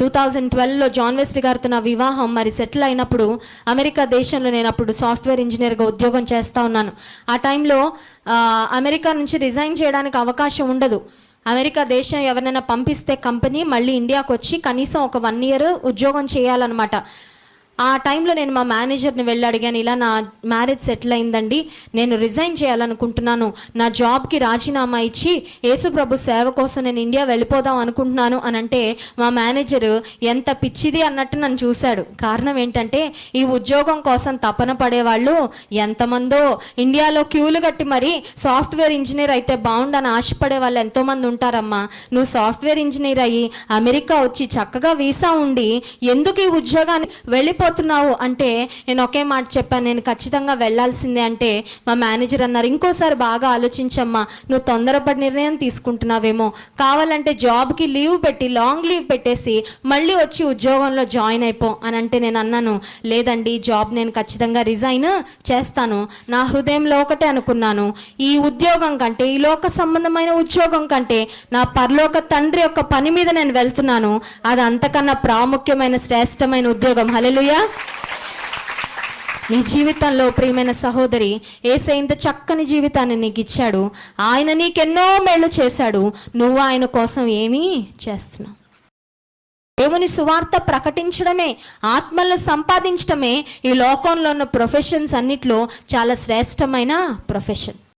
Two thousand ట్వెల్వ్లో John Wesley గారితో నా వివాహం మరి సెటిల్ అయినప్పుడు అమెరికా దేశంలో నేను అప్పుడు సాఫ్ట్వేర్ ఇంజనీర్గా ఉద్యోగం చేస్తూ ఉన్నాను. ఆ టైంలో అమెరికా నుంచి రిజైన్ చేయడానికి అవకాశం ఉండదు. అమెరికా దేశం ఎవరినైనా పంపిస్తే కంపెనీ మళ్ళీ ఇండియాకు వచ్చి కనీసం ఒక వన్ ఇయర్ ఉద్యోగం చేయాలన్నమాట. ఆ టైంలో నేను మా మేనేజర్ని వెళ్ళి అడిగాను ఇలా నా మ్యారేజ్ సెటిల్ అయిందండి నేను రిజైన్ చేయాలనుకుంటున్నాను నా జాబ్కి రాజీనామా ఇచ్చి యేసుప్రభు సేవ కోసం నేను ఇండియా వెళ్ళిపోదాం అనుకుంటున్నాను అని అంటే మా మేనేజర్ ఎంత పిచ్చిది అన్నట్టు నన్ను చూశాడు. కారణం ఏంటంటే ఈ ఉద్యోగం కోసం తపన పడేవాళ్ళు ఎంతమందో ఇండియాలో క్యూలు కట్టి మరి సాఫ్ట్వేర్ ఇంజనీర్ అయితే బాగుండని ఆశపడే వాళ్ళు ఎంతోమంది ఉంటారమ్మా. నువ్వు సాఫ్ట్వేర్ ఇంజనీర్ అయ్యి అమెరికా వచ్చి చక్కగా వీసా ఉండి ఎందుకు ఈ ఉద్యోగాన్ని వెళ్ళిపోతున్నావు అంటే నేను ఒకే మాట చెప్పాను నేను ఖచ్చితంగా వెళ్ళాల్సిందే అంటే మా మేనేజర్ అన్నారు ఇంకోసారి బాగా ఆలోచించమ్మా నువ్వు తొందరపడి నిర్ణయం తీసుకుంటున్నావేమో. కావాలంటే జాబ్కి లీవ్ పెట్టి లాంగ్ లీవ్ పెట్టేసి మళ్ళీ వచ్చి ఉద్యోగంలో జాయిన్ అయిపో అని అంటే నేను అన్నాను లేదండి జాబ్ నేను ఖచ్చితంగా రిజైన్ చేస్తాను. నా హృదయంలో ఒకటే అనుకున్నాను ఈ ఉద్యోగం కంటే ఈ లోక సంబంధమైన ఉద్యోగం కంటే నా పరలోక తండ్రి యొక్క పని మీద నేను వెళ్తున్నాను. అది అంతకన్నా ప్రాముఖ్యమైన శ్రేష్టమైన ఉద్యోగం. హల్లెలూయా నీ జీవితంలో ప్రియమైన సహోదరి ఏసే ఇంత చక్కని జీవితాన్ని నీకు ఇచ్చాడు ఆయన నీకెన్నో మేళ్ళు చేశాడు. నువ్వు ఆయన కోసం ఏమీ చేస్తున్నావు? దేవుని సువార్త ప్రకటించడమే ఆత్మలను సంపాదించడమే ఈ లోకంలో ఉన్న ప్రొఫెషన్స్ అన్నిట్లో చాలా శ్రేష్టమైన ప్రొఫెషన్.